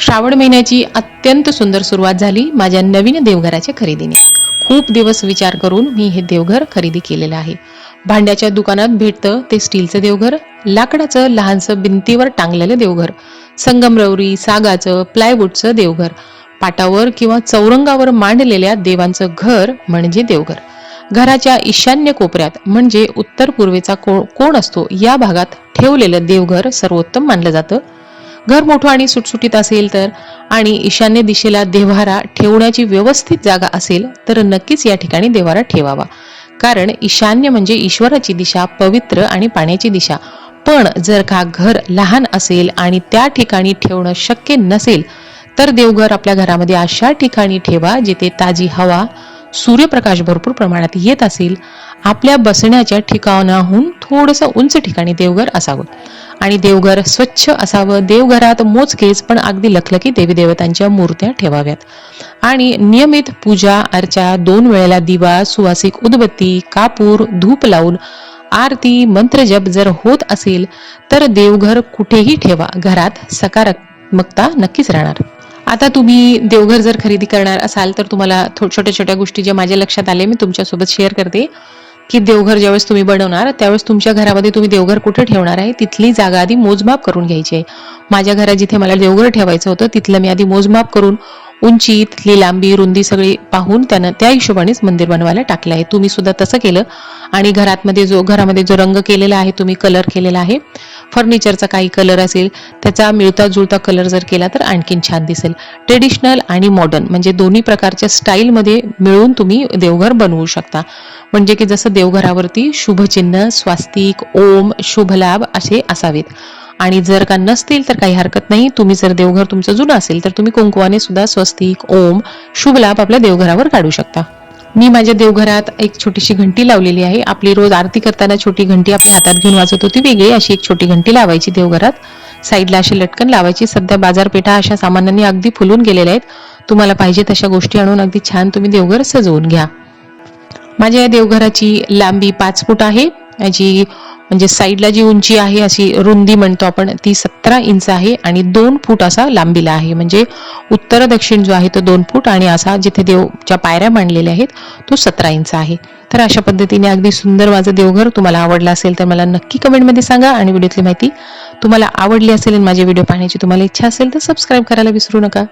श्रावण महिन्याची अत्यंत सुंदर सुरुवात झाली माझ्या नवीन देवघराच्या खरेदीने. खूप दिवस विचार करून मी हे देवघर खरेदी केलेलं आहे. भांड्याच्या दुकानात भेटतं ते स्टीलचं देवघर लाकडाचं लहानसं भिंतीवर टांगलेलं देवघर संगमरवरी सागाचं प्लायवूडचं देवघर पाटावर किंवा चौरंगावर मांडलेल्या देवांचं घर म्हणजे देवघर. घराच्या ईशान्य कोपऱ्यात म्हणजे उत्तर पूर्वेचा कोण असतो या भागात ठेवलेलं देवघर सर्वोत्तम मानलं जातं. घर मोठं आणि सुटसुटीत असेल तर आणि ईशान्य दिशेला देव्हारा ठेवण्याची व्यवस्थित जागा असेल तर नक्कीच या ठिकाणी देव्हारा ठेवावा. कारण ईशान्य म्हणजे ईश्वराची दिशा पवित्र आणि पाण्याची दिशा. पण जर का घर लहान असेल आणि त्या ठिकाणी ठेवणं शक्य नसेल तर देवघर आपल्या घरामध्ये अशा ठिकाणी ठेवा जिथे ताजी हवा सूर्यप्रकाश भरपूर प्रमाणात येत असेल आपल्या बसण्याच्या ठिकाणाहून थोडंसं उंच ठिकाणी देवघर असावं. आणि देवघर स्वच्छ असावं. देवघरात मोजकेच पण अगदी लखलखी देवी देवतांच्या मूर्त्या ठेवाव्यात. आणि नियमित पूजा अर्चा दोन वेळेला दिवा सुवासिक उदबत्ती कापूर धूप लावून आरती मंत्रजप जर होत असेल तर देवघर कुठेही ठेवा. घरात सकारात्मकता नक्कीच राहणार. आता तुम्ही देवघर जर खरेदी करणार असाल तर तुम्हाला छोट्या छोट्या गोष्टी ज्या माझ्या लक्षात आले मी तुमच्यासोबत शेअर करते. की देवघर ज्यावेळेस तुम्ही बनवणार त्यावेळेस तुमच्या घरामध्ये तुम्ही देवघर कुठे ठेवणार आहे तिथली जागा आधी मोजमाप करून घ्यायची आहे. माझ्या घरात जिथे मला देवघर ठेवायचं होतं तिथलं मी आधी मोजमाप करून उंची तिथली लांबी रुंदी सगळी पाहून त्यानं त्या हिशोबानेच मंदिर बनवायला टाकलं आहे. तुम्ही सुद्धा तसं केलं. आणि घरातमध्ये जो घरामध्ये जो रंग केलेला आहे तुम्ही कलर केलेला आहे. फर्निचरचा काही कलर असेल त्याचा मिळता जुळता कलर जर केला तर आणखीन छान दिसेल. ट्रेडिशनल आणि मॉडर्न म्हणजे दोन्ही प्रकारच्या स्टाईलमध्ये मिळून तुम्ही देवघर बनवू शकता. म्हणजे की जसं देवघरावरती शुभचिन्ह स्वास्तिक ओम शुभलाभ असे असावेत. आणि जर का नसतील तर काही हरकत नाही. तुम्ही जर देवघर तुमचं जुनं असेल तर तुम्ही कुंकुवाने सुद्धा स्वस्तिक ओम शुभलाभ आपल्या देवघरावर काढू शकता. मी माझ्या देवघरात एक छोटीशी घंटी लावलेली आहे. आपली रोज आरती करताना छोटी घंटी आपल्या हातात घेऊन वाजत होती. वेगळी अशी एक छोटी घंटी लावायची देवघरात. साईडला अशी लटकन लावायची. सध्या बाजारपेठा अशा सामान्यांनी अगदी फुलून गेलेल्या आहेत. तुम्हाला पाहिजे तशा गोष्टी आणून अगदी छान तुम्ही देवघर सजवून घ्या. माझ्या या देवघराची लांबी पाच फूट आहे. याची म्हणजे साईडला जी उंची आहे अशी रुंदी म्हणतो आपण ती सतरा इंच आहे आणि दोन फूट असा लांबीला आहे. म्हणजे उत्तर दक्षिण जो आहे तो दोन फूट आणि असा जिथे देवच्या पायऱ्या मांडलेल्या आहेत तो सतरा इंच आहे. तर अशा पद्धतीने अगदी सुंदर माझं देवघर तुम्हाला आवडलं असेल तर मला नक्की कमेंटमध्ये सांगा आणि व्हिडिओतली माहिती तुम्हाला आवडली असेल आणि माझे व्हिडिओ पाहण्याची तुम्हाला इच्छा असेल तर सबस्क्राईब करायला विसरू नका.